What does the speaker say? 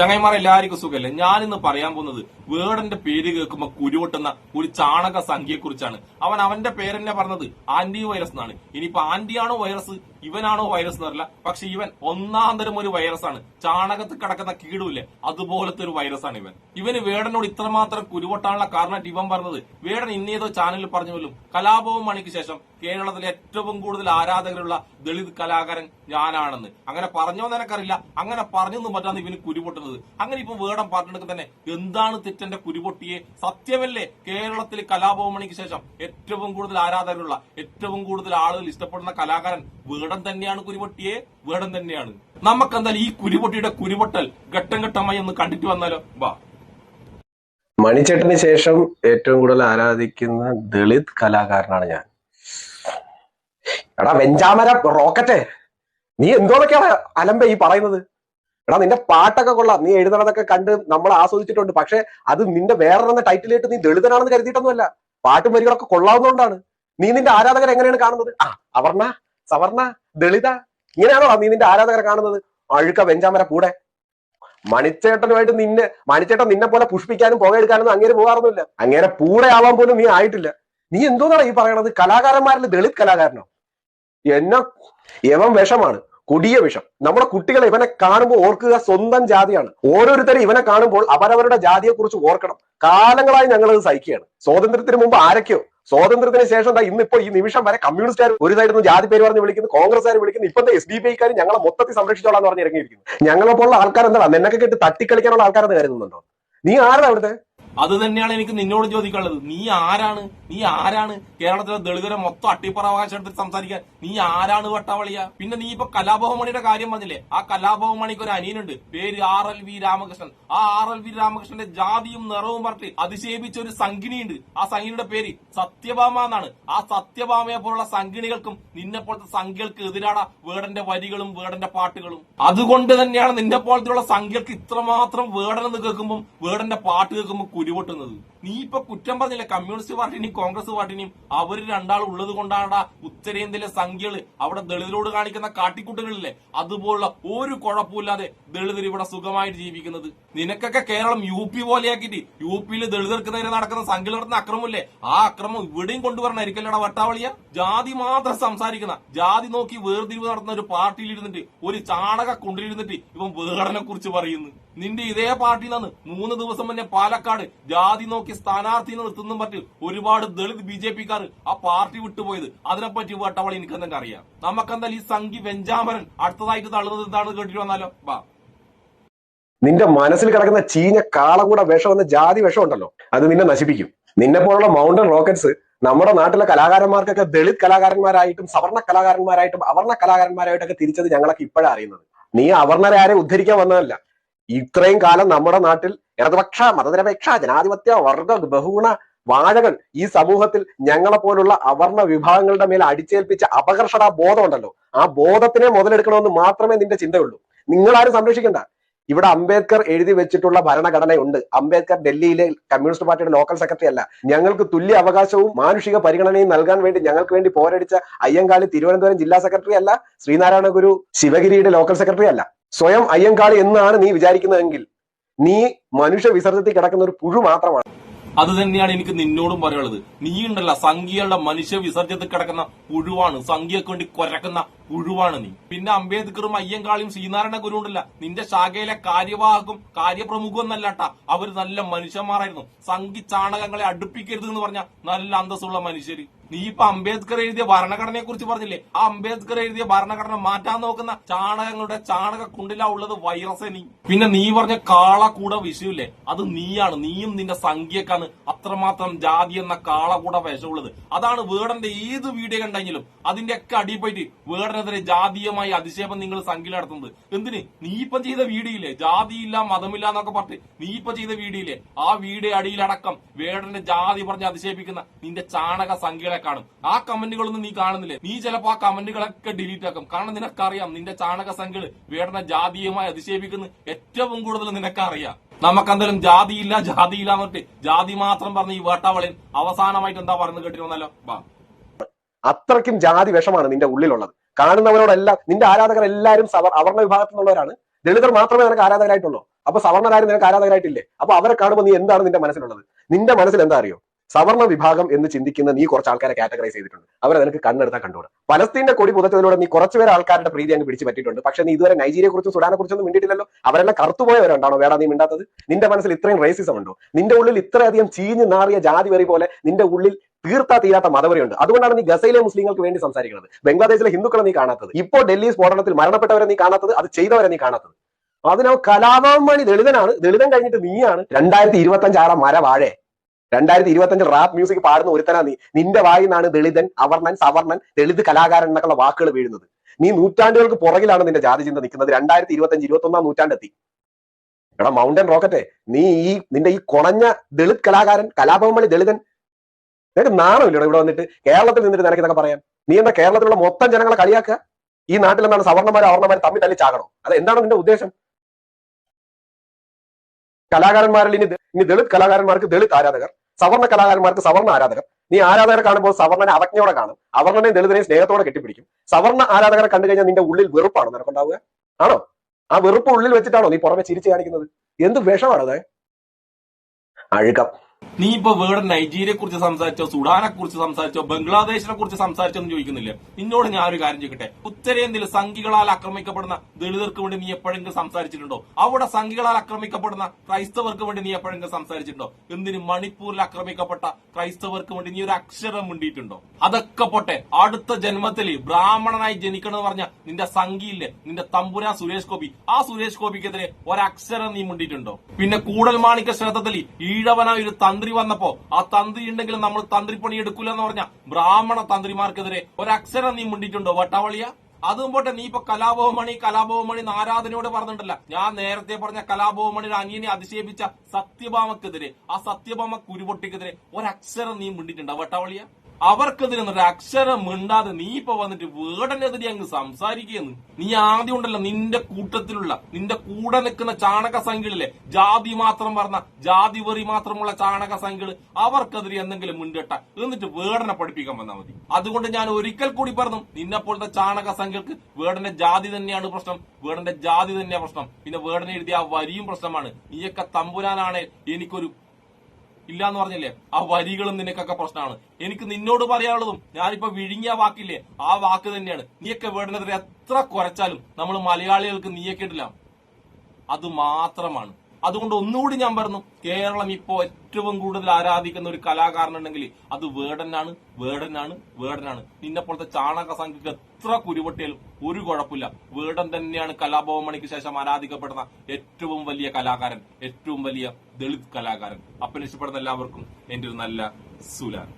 ചങ്ങൈമാർ എല്ലാവർക്കും സുഖമല്ലേ? ഞാൻ ഇന്ന് പറയാൻ പോകുന്നത് വേർഡന്റെ പേര് കേൾക്കുമ്പോ കുരുവട്ടുന്ന ഒരു ചാണക സംഖ്യയെ കുറിച്ചാണ് അവൻ അവന്റെ പേരെന്നെ പറഞ്ഞത് ആന്റി വൈറസ് എന്നാണ്. ഇനിയിപ്പോ ആന്റിയാണോ വൈറസ്? ഇവനാണോ വൈറസ് എന്നറിയില്ല പക്ഷെ ഇവൻ ഒന്നാം തരം ഒരു വൈറസാണ് ചാണകത്ത് കിടക്കുന്ന കീടുമില്ലേ അതുപോലത്തെ ഒരു വൈറസാണ് ഇവൻ. ഇവന് വേടനോട് ഇത്രമാത്രം കുരുവട്ടാനുള്ള കാരണമായിട്ട് ഇവൻ പറഞ്ഞത് വേടൻ ഇന്നേതോ ചാനലിൽ പറഞ്ഞു പോലും കലാഭവം മണിക്ക് ശേഷം കേരളത്തിലെ ഏറ്റവും കൂടുതൽ ആരാധകരുള്ള ദളിത് കലാകാരൻ ഞാനാണെന്ന്. അങ്ങനെ പറഞ്ഞോ നിനക്കറിയില്ല അങ്ങനെ പറഞ്ഞൊന്നും പറ്റാന്ന് ഇവന് കുരുപൊട്ടുന്നത്. അങ്ങനെ ഇപ്പൊ വേടം പറഞ്ഞെടുക്കുന്ന തന്നെ എന്താണ് തെറ്റന്റെ കുരുപൊട്ടിയെ? സത്യമല്ലേ? കേരളത്തിൽ കലാപവും മണിക്ക് ശേഷം ഏറ്റവും കൂടുതൽ ആരാധകരുള്ള ഏറ്റവും കൂടുതൽ ആളുകൾ ഇഷ്ടപ്പെടുന്ന കലാകാരൻ വേടം തന്നെയാണ് കുരുപൊട്ടിയെ വേടം തന്നെയാണ്. നമുക്കെന്തായാലും ഈ കുരുപൊട്ടിയുടെ കുരുപൊട്ടൽ ഘട്ടം ഘട്ടമായി ഒന്ന് കണ്ടിട്ട് വന്നാലോ? വാ. മണിച്ചേട്ടന് ശേഷം ഏറ്റവും കൂടുതൽ ആരാധിക്കുന്ന ദളിത് കലാകാരനാണ് ഞാൻ. എടാ വെഞ്ചാമര റോക്കറ്റ്. നീ എന്തോന്നൊക്കെയാണ് അലമ്പ ഈ പറയുന്നത്? എടാ നിന്റെ പാട്ടൊക്കെ കൊള്ളാം. നീ എഴുതണതൊക്കെ കണ്ട് നമ്മൾ ആസ്വദിച്ചിട്ടുണ്ട്. പക്ഷെ അത് നിന്റെ വേറെ ടൈറ്റിലിട്ട് നീ ദളിതനാണെന്ന് കരുതിയിട്ടൊന്നുമല്ല. പാട്ടും വരികളൊക്കെ കൊള്ളാവുന്നതുകൊണ്ടാണ്. നീ നിന്റെ ആരാധകർ എങ്ങനെയാണ് കാണുന്നത്? ആ അവർണ സവർണ ദളിത ഇങ്ങനെയാണോ നീ നിന്റെ ആരാധകരെ കാണുന്നത്? അഴുക്ക വെഞ്ചാമര കൂടെ. മണിച്ചേട്ടനുമായിട്ട് നിന്നെ മണിച്ചേട്ടൻ നിന്നെ പോലെ പുഷ്പിക്കാനും പുകയെടുക്കാനൊന്നും അങ്ങനെ പോകാറൊന്നുമില്ല. അങ്ങനെ ആവാൻ പോലും നീ ആയിട്ടില്ല. നീ എന്തോന്നാണ് ഈ പറയണത്? കലാകാരന്മാരിൽ ദളിത് കലാകാരനോ? എന്ന യവൻ വിഷമാണ്. കൊടിയ വിഷം. നമ്മുടെ കുട്ടികളെ ഇവനെ കാണുമ്പോൾ ഓർക്കുക സ്വന്തം ജാതിയാണ്. ഓരോരുത്തരും ഇവനെ കാണുമ്പോൾ അവരവരുടെ ജാതിയെ കുറിച്ച് ഓർക്കണം. കാലങ്ങളായി ഞങ്ങൾ അത് സഹിക്കുകയാണ്. സ്വാതന്ത്ര്യത്തിന് മുമ്പ് ആരൊക്കെയോ സ്വാതന്ത്ര്യത്തിന് ശേഷം ഇന്നിപ്പോ ഈ നിമിഷം വരെ കമ്മ്യൂണിസ്റ്റുകാർ ഒരു സൈഡിൽ നിന്ന് ജാതി പേര് പറഞ്ഞ് വിളിക്കുന്നു കോൺഗ്രസ്സുകാർ വിളിക്കുന്നു ഇപ്പോഴത്തെ എസ് ഡി പി ഐക്കാർ ഞങ്ങളെ മൊത്തത്തിൽ സംരക്ഷിച്ചോളാന്ന് പറഞ്ഞ് ഇറങ്ങിയിരിക്കുന്നു. ഞങ്ങളെ പോലുള്ള ആൾക്കാർ എന്താ നിന്നൊക്കെ കേട്ട് തട്ടിക്കളിക്കാനുള്ള ആൾക്കാരെന്ന് കരുതുന്നുണ്ടോ? നീ ആരാണ് അവിടുത്തെ? അത് തന്നെയാണ് എനിക്ക് നിന്നോട് ചോദിക്കാനുള്ളത്. നീ ആരാണ്? നീ ആരാണ്? കേരളത്തിലെ ദളിതരെ മൊത്തം അട്ടിപ്പറാവകാശം എടുത്ത് സംസാരിക്കാൻ. നീ ആരാണ് വട്ടാവളിയ? പിന്നെ നീ ഇപ്പൊ കലാഭവമണിയുടെ കാര്യം പറഞ്ഞില്ലേ? ആ കലാഭവമണിക്ക് ഒരു അനിയനുണ്ട്. പേര് ആർ എൽ വി രാമകൃഷ്ണൻ. ആ ആർ എൽ വി രാമകൃഷ്ണന്റെ ജാതിയും നിറവും പറഞ്ഞിട്ട് അതിശയിപ്പിച്ച ഒരു സംഗിണിയുണ്ട് ആ സംഗിണിയുടെ പേര് സത്യഭാമ എന്നാണ്. ആ സത്യഭാമയെ പോലുള്ള സംഗിണികൾക്കും നിന്നെ പോലത്തെ സംഖ്യകൾക്ക് എതിരാണ് വേടന്റെ വരികളും വേടന്റെ പാട്ടുകളും. അതുകൊണ്ട് തന്നെയാണ് നിന്നെ പോലത്തെയുള്ള സംഖ്യകൾക്ക് ഇത്രമാത്രം വേടനെന്ന് കേൾക്കുമ്പോൾ വേടന്റെ പാട്ട് കേൾക്കുമ്പോൾ കുരുപൊട്ടുന്നത്. നീ ഇപ്പൊ കുറ്റം പറഞ്ഞില്ല? കമ്മ്യൂണിസ്റ്റ് പാർട്ടിനെയും കോൺഗ്രസ് പാർട്ടിനെയും അവർ രണ്ടാൾ ഉള്ളത് കൊണ്ടാണ് ഉത്തരേന്ത്യയിലെ സംഖ്യകൾ അവിടെ ദളിതരോട് കാണിക്കുന്ന കാട്ടിക്കൂട്ടലുകളില്ലേ അതുപോലുള്ള ഒരു കുഴപ്പമില്ലാതെ ദളിതർ ഇവിടെ സുഖമായിട്ട് ജീവിക്കുന്നത്. നിനക്കൊക്കെ കേരളം യു പി പോലെയാക്കിയിട്ട് യു പിയിൽ ദളിതർക്ക് നേരെ നടക്കുന്ന സംഖ്യകൾ നടത്തുന്ന അക്രമമില്ലേ? ആ അക്രമം ഇവിടെയും കൊണ്ടുവരണമായിരിക്കല്ലടാ വട്ടാവളിയ? ജാതി മാത്രം സംസാരിക്കുന്ന ജാതി നോക്കി വേർതിരിവ് നടത്തുന്ന ഒരു പാർട്ടിയിൽ ഇരുന്നിട്ട് ഒരു ചാണക കുണ്ടിലിരുന്നിട്ട് ഇവൻ വേടനെ കുറിച്ച് പറയുന്നു. നിന്റെ ഇതേ പാർട്ടിയിൽ നിന്ന് മൂന്ന് ദിവസം മുന്നേ പാലക്കാട് ജാതി നോക്കി സ്ഥാനാർത്ഥി നിർത്തുന്ന പറ്റിൽ ഒരുപാട് ദളിത് ബി ജെ പിക്കാർ ആ പാർട്ടി വിട്ടുപോയത്. അതിനെപ്പറ്റി വട്ടവളി എന്തെങ്കിലും അറിയാം. നമുക്കെന്തായാലും ഈ സംഘി വെഞ്ചാമരൻ അടുത്തതായിട്ട് തള്ളുന്നത് എന്താണെന്ന് കേട്ടിട്ട് വന്നാലോ? വാ. നിന്റെ മനസ്സിൽ കിടക്കുന്ന ചീഞ്ഞ കാളകൂട വിഷം എന്ന ജാതി വിഷം ഉണ്ടല്ലോ അത് നിന്നെ നശിപ്പിക്കും. നിന്നെ പോലുള്ള മൗണ്ടൻ റോക്കറ്റ്സ് നമ്മുടെ നാട്ടിലെ കലാകാരന്മാർക്കൊക്കെ ദളിത് കലാകാരന്മാരായിട്ടും സവർണ കലാകാരന്മാരായിട്ടും അവർണ കലാകാരന്മാരായിട്ടൊക്കെ തിരിച്ചത് ഞങ്ങളൊക്കെ ഇപ്പോഴാണ് അറിയുന്നത്. നീ അവർണരെ ആരെ ഉദ്ധരിക്കാൻ വന്നതല്ല. ഇത്രയും കാലം നമ്മുടെ നാട്ടിൽ ഇടതുപക്ഷ മതനിരപേക്ഷ ജനാധിപത്യ വർഗ ബഹുഗുണ വാഴകൾ ഈ സമൂഹത്തിൽ ഞങ്ങളെ പോലുള്ള അവർണ വിഭാഗങ്ങളുടെ മേൽ അടിച്ചേൽപ്പിച്ച അപകർഷണ ബോധം ഉണ്ടല്ലോ. ആ ബോധത്തിനെ മുതലെടുക്കണമെന്ന് മാത്രമേ നിന്റെ ചിന്തയുള്ളൂ. നിങ്ങളാരും സംരക്ഷിക്കണ്ട. ഇവിടെ അംബേദ്കർ എഴുതി വെച്ചിട്ടുള്ള ഭരണഘടനയുണ്ട്. അംബേദ്കർ ഡൽഹിയിലെ കമ്മ്യൂണിസ്റ്റ് പാർട്ടിയുടെ ലോക്കൽ സെക്രട്ടറി അല്ല. ഞങ്ങൾക്ക് തുല്യ അവകാശവും മാനുഷിക പരിഗണനയും നൽകാൻ വേണ്ടി ഞങ്ങൾക്ക് വേണ്ടി പോരടിച്ച അയ്യങ്കാളി തിരുവനന്തപുരം ജില്ലാ സെക്രട്ടറി അല്ല. ശ്രീനാരായണ ഗുരു ശിവഗിരിയുടെ ലോക്കൽ സെക്രട്ടറി അല്ല. സ്വയം അയ്യങ്കാളി എന്നാണ് നീ വിചാരിക്കുന്നതെങ്കിൽ നീ മനുഷ്യ വിസർജ്യത്തിൽ കിടക്കുന്ന ഒരു പുഴു മാത്രമാണ്. അത് തന്നെയാണ് എനിക്ക് നിന്നോടും പറയാനുള്ളത്. നീ ഉണ്ടല്ല സംഖ്യകളുടെ മനുഷ്യ വിസർജ്യത്തിൽ കിടക്കുന്ന പുഴുവാണ്. സംഖ്യക്ക് വേണ്ടി കൊരക്കുന്ന പുഴുവാണ് നീ. പിന്നെ അംബേദ്കറും അയ്യങ്കാളിയും ശ്രീനാരായണ ഗുരു ഉണ്ടല്ല. നിന്റെ ശാഖയിലെ കാര്യവാഹകും കാര്യപ്രമുഖവും എന്നല്ലാട്ട. അവർ നല്ല മനുഷ്യന്മാരായിരുന്നു. സംഘി ചാണകങ്ങളെ അടുപ്പിക്കരുത് എന്ന് പറഞ്ഞ നല്ല അന്തസ്സുള്ള മനുഷ്യര്. നീ ഇപ്പൊ അംബേദ്കർ എഴുതിയ ഭരണഘടനയെ കുറിച്ച് പറഞ്ഞില്ലേ? ആ അംബേദ്കർ എഴുതിയ ഭരണഘടന മാറ്റാൻ നോക്കുന്ന ചാണകങ്ങളുടെ ചാണക കുണ്ടില ഉള്ളത് വൈറസ് നീ പിന്നെ നീ പറഞ്ഞ കാള കൂട വിഷയമില്ലേ അത് നീയാണ്. നീയും നിന്റെ സംഖ്യക്കാണ് അത്രമാത്രം ജാതി എന്ന കാള കൂട വിഷമുള്ളത്. അതാണ് വേടന്റെ ഏത് വീഡിയോ കണ്ടെങ്കിലും അതിന്റെ ഒക്കെ അടിപൊളി വേടനെതിരെ ജാതീയമായി അധിക്ഷേപം നിങ്ങൾ സംഖ്യ നടത്തുന്നത്. എന്തിന്? നീ ഇപ്പൊ ചെയ്ത വീഡിയോയില്ലേ? ജാതിയില്ല മതമില്ല എന്നൊക്കെ പറഞ്ഞ് നീ ഇപ്പൊ ചെയ്ത വീഡിയോയില്ലേ? ആ വീഡിയോ അടിയിലടക്കം വേടന്റെ ജാതി പറഞ്ഞ് അധിക്ഷേപിക്കുന്ന നിന്റെ ചാണക സംഖ്യകളെ കാണും. ആ കമന്റുകളൊന്നും നീ കാണുന്നില്ലേ? നീ ചിലപ്പോ ആ കമന്റുകളൊക്കെ ഡിലീറ്റ് ആക്കും. കാരണം നിനക്കറിയാം നിന്റെ ചാണക സംഖ്യകൾ വേടനെ ജാതീയമായി അധിക്ഷേപിക്കുന്ന. ഏറ്റവും കൂടുതൽ നിനക്കറിയാം. നമുക്കെന്തായാലും ജാതിയില്ല ജാതിയില്ല എന്നിട്ട് ജാതി മാത്രം പറഞ്ഞ ഈ വേട്ടാവളിൻ അവസാനമായിട്ട് എന്താ പറയുന്നത് കേട്ടിരുന്നല്ലോ? വാ അത്രയ്ക്കും ജാതി വിഷമാണ് നിന്റെ ഉള്ളിലുള്ളത്. കാണുന്നവരോടെല്ലാം നിന്റെ ആരാധകർ എല്ലാവരും അവർണ വിഭാഗത്തിൽ നിന്നുള്ളവരാണ്. ദളിതർ മാത്രമേ നിനക്ക് ആരാധകരായിട്ടുള്ളൂ. അപ്പൊ സവർണരാരും നിനക്ക് ആരാധകരായിട്ടില്ലേ? അപ്പൊ അവരെ കാണുമ്പോൾ നീ എന്താണ് നിന്റെ മനസ്സിലുള്ളത്? നിന്റെ മനസ്സിൽ എന്താ അറിയോ? സവർണ വിഭാഗം എന്ന് ചിന്തിക്കുന്ന നീ കുറച്ച് ആൾക്കാരെ കാറ്റഗറൈസ് ചെയ്തിട്ടുണ്ട്. അവരെ നിനക്ക് കണ്ണെടുത്താൽ കണ്ടുകൂടാ പലസ്തീന്റെ കൊടി പുതച്ചതിലൂടെ നീ കുറച്ചുപേരെ ആൾക്കാരുടെ പ്രീതി അങ്ങ് പിടിച്ചു പറ്റിയിട്ടുണ്ട്. പക്ഷെ നീ ഇതുവരെ നൈജീരിയെ കുറിച്ചും സുഡാനെ കുറിച്ചൊന്നും മിണ്ടിയിട്ടില്ലല്ലോ. അവരെല്ലാം കറുത്തുപോയവരുണ്ടാണോ വേടാ നീ മിണ്ടാത്തത്. നിന്റെ മനസ്സിൽ ഇത്രയും റേസിസം ഉണ്ടോ? നിന്റെ ഉള്ളിൽ ഇത്രയധികം ചീഞ്ഞ് നാറിയ ജാതി വെറി പോലെ നിന്റെ ഉള്ളിൽ തീർത്താ തീരാത്ത മതവരിയുണ്ട് അതുകൊണ്ടാണ് നീ ഗസയിലെ മുസ്ലിങ്ങൾക്ക് വേണ്ടി സംസാരിക്കുന്നത്. ബംഗ്ലാദേശിലെ ഹിന്ദുക്കളെ നീ കാണാത്തത്. ഇപ്പോൾ ഡൽഹി സ്ഫോടനത്തിൽ മരണപ്പെട്ടവരെ നീ കാണാത്തത് അത് ചെയ്തവരെ നീ കാണാത്തത്. അതിനോ കലാപം മണി ദളിതനാണ്. ദളിതൻ കഴിഞ്ഞിട്ട് നീയാണ് രണ്ടായിരത്തി ഇരുപത്തി അഞ്ചാറ മര വാഴേ രണ്ടായിരത്തി ഇരുപത്തി അഞ്ചിൽ റാപ്പ് മ്യൂസിക് പാടുന്ന ഒരുത്തനാ നീ. നിന്റെ വായിൽ നിന്നാണ് ദളിതൻ അവർണൻ സവർണൻ ദളിത് കലാകാരൻ എന്നൊക്കെയുള്ള വാക്കുകൾ വീഴുന്നത്. നീ നൂറ്റാണ്ടുകൾക്ക് പുറകിലാണ് നിന്റെ ജാതി ചിന്ത നിൽക്കുന്നത്. രണ്ടായിരത്തി ഇരുപത്തി അഞ്ച് ഇരുപത്തി ഒന്നാം നൂറ്റാണ്ടെത്തി. എടാ മൗണ്ടൻ റോക്കറ്റെ നീ ഈ നിന്റെ ഈ കുറഞ്ഞ ദളിത് കലാകാരൻ കലാഭവമണി ദളിതൻ നിനക്ക് നാണമില്ലടോ ഇവിടെ വന്നിട്ട്? കേരളത്തിൽ നിന്നിട്ട് നിനക്ക് ഇതൊക്കെ പറയാൻ. നീ എന്താ കേരളത്തിലുള്ള മൊത്തം ജനങ്ങളെ കളിയാക്കുക? ഈ നാട്ടിൽ എന്താണ് സവർണമാരും അവർണമാരും തമ്മിൽ തല്ലി ചാകണോ അത് എന്താണ് നിന്റെ ഉദ്ദേശം? കലാകാരന്മാരിൽ ഇനി ഇനി ദളിത് കലാകാരന്മാർക്ക് ദളിത് ആരാധകർ. സവർണ കലാകാരന്മാർക്ക് സവർണ ആരാധകർ. നീ ആരാധകരെ കാണുമ്പോൾ സവർണനെ അവജ്ഞയോടെ കാണും. അവർണനെയും ദളിതനെയും സ്നേഹത്തോടെ കെട്ടിപ്പിടിക്കും. സവർണ ആരാധകരെ കണ്ടു കഴിഞ്ഞാൽ നിന്റെ ഉള്ളിൽ വെറുപ്പാണ് നിനക്കുണ്ടാവുക ആണോ? ആ വെറുപ്പ് ഉള്ളിൽ വെച്ചിട്ടാണോ നീ പുറമെ ചിരിച്ചു കാണിക്കുന്നത്? എന്ത് വിഷമാണത് അഴുകം നീ ഇപ്പൊ വേറെ നൈജീരിയെ കുറിച്ച് സംസാരിച്ചോ സുഡാനെ കുറിച്ച് സംസാരിച്ചോ ബംഗ്ലാദേശിനെ കുറിച്ച് സംസാരിച്ചോ എന്ന് ചോദിക്കുന്നില്ലേ? നിന്നോട് ഞാൻ ഒരു കാര്യം ചോദിക്കട്ടെ. ഉത്തരേന്ത്യയിൽ സംഘികളാൽ ആക്രമിക്കപ്പെടുന്ന ദളിതർക്ക് വേണ്ടി നീ എപ്പോഴെങ്കിലും സംസാരിച്ചിട്ടുണ്ടോ? അവിടെ സംഘികളാൽ ആക്രമിക്കപ്പെടുന്ന ക്രൈസ്തവർക്ക് വേണ്ടി നീ എപ്പോഴെങ്കിലും സംസാരിച്ചിട്ടുണ്ടോ? എന്തിന് മണിപ്പൂരിൽ ആക്രമിക്കപ്പെട്ട ക്രൈസ്തവർക്ക് വേണ്ടി നീ ഒരു അക്ഷരം മിണ്ടിയിട്ടുണ്ടോ? അതൊക്കെ പോട്ടെ. അടുത്ത ജന്മത്തിൽ ബ്രാഹ്മണനായി ജനിക്കണമെന്ന് പറഞ്ഞ നിന്റെ സംഘിയില്ലേ? നിന്റെ തമ്പുരാ സുരേഷ് ഗോപി. ആ സുരേഷ് ഗോപിക്കെതിരെ ഒരക്ഷരം നീ മിണ്ടിയിട്ടുണ്ടോ? പിന്നെ കൂടൽ മാണിക്ക ക്ഷേത്രത്തിൽ ഈഴവനായ ഒരു തന്ത്രി വന്നപ്പോ ആ തന്ത്രി ഉണ്ടെങ്കിൽ നമ്മൾ തന്ത്രി പണി എടുക്കൂല എന്ന് പറഞ്ഞ ബ്രാഹ്മണ തന്ത്രിമാർക്കെതിരെ ഒരക്ഷരം നീ മിണ്ടിയിട്ടുണ്ടോ വട്ടാവളിയ? അതും പോട്ടെ നീ ഇപ്പൊ കലാഭവമണി കലാഭവമണി ആരാധനയോട് പറഞ്ഞിട്ടില്ല. ഞാൻ നേരത്തെ പറഞ്ഞ കലാഭവമണിയുടെ അനിയനെ അധിക്ഷേപിച്ച സത്യഭാമക്കെതിരെ ആ സത്യഭാമ കുരുപൊട്ടിക്കെതിരെ ഒരക്ഷരം നീ മിണ്ടിട്ടുണ്ടോ വട്ടാവളിയ? അവർക്കെതിരെ എന്നിട്ട് അക്ഷരം മിണ്ടാതെ നീ ഇപ്പൊ വന്നിട്ട് വേടനെതിരെ അങ്ങ് സംസാരിക്കുന്നു നീ ആദ്യം ഉണ്ടല്ലോ നിന്റെ കൂട്ടത്തിലുള്ള നിന്റെ കൂടെ നിൽക്കുന്ന ചാണക സംഖ്യകളിലെ ജാതി മാത്രം പറഞ്ഞ ജാതി വെറി മാത്രമുള്ള ചാണക സംഖ്യകൾ അവർക്കെതിരെ എന്തെങ്കിലും മുൻകെട്ട എന്നിട്ട് വേടനെ പഠിപ്പിക്കാൻ വന്നാൽ മതി. അതുകൊണ്ട് ഞാൻ ഒരിക്കൽ കൂടി പറഞ്ഞു നിന്നെ പോലത്തെ ചാണക സംഖ്യക്ക് വേടന്റെ ജാതി തന്നെയാണ് പ്രശ്നം വേടന്റെ ജാതി തന്നെയാണ് പ്രശ്നം. പിന്നെ വേടനെ എഴുതിയ ആ വരിയും പ്രശ്നമാണ്. നീയൊക്കെ തമ്പുരാനാണ്. എനിക്കൊരു ഇല്ല എന്ന് പറഞ്ഞില്ലേ? ആ വരികളും നിനക്കൊക്കെ പ്രശ്നമാണ്. എനിക്ക് നിന്നോട് പറയാനുള്ളതും ഞാനിപ്പോ വിഴുങ്ങിയ വാക്കില്ലേ? ആ വാക്ക് തന്നെയാണ്. നീയൊക്കെ വേണ്ടതിന് എത്ര കുറച്ചാലും നമ്മൾ മലയാളികൾക്ക് നീയൊക്കെ ഇടില്ല അത് മാത്രമാണ്. അതുകൊണ്ട് ഒന്നുകൂടി ഞാൻ പറഞ്ഞു കേരളം ഇപ്പോൾ ഏറ്റവും കൂടുതൽ ആരാധിക്കുന്ന ഒരു കലാകാരനുണ്ടെങ്കിൽ അത് വേടനാണ് വേടനാണ് വേടനാണ്. നിന്നെ പോലത്തെ ചാണക സംഘിക്ക് എത്ര കുരുപൊട്ടിയാലും ഒരു കുഴപ്പമില്ല. വേടൻ തന്നെയാണ് കലാഭവമണിക്ക് ശേഷം ആരാധിക്കപ്പെടുന്ന ഏറ്റവും വലിയ കലാകാരൻ ഏറ്റവും വലിയ ദളിത് കലാകാരൻ. അപ്പൻ ഇഷ്ടപ്പെടുന്ന എല്ലാവർക്കും എന്റെ ഒരു നല്ല സുലാൻ.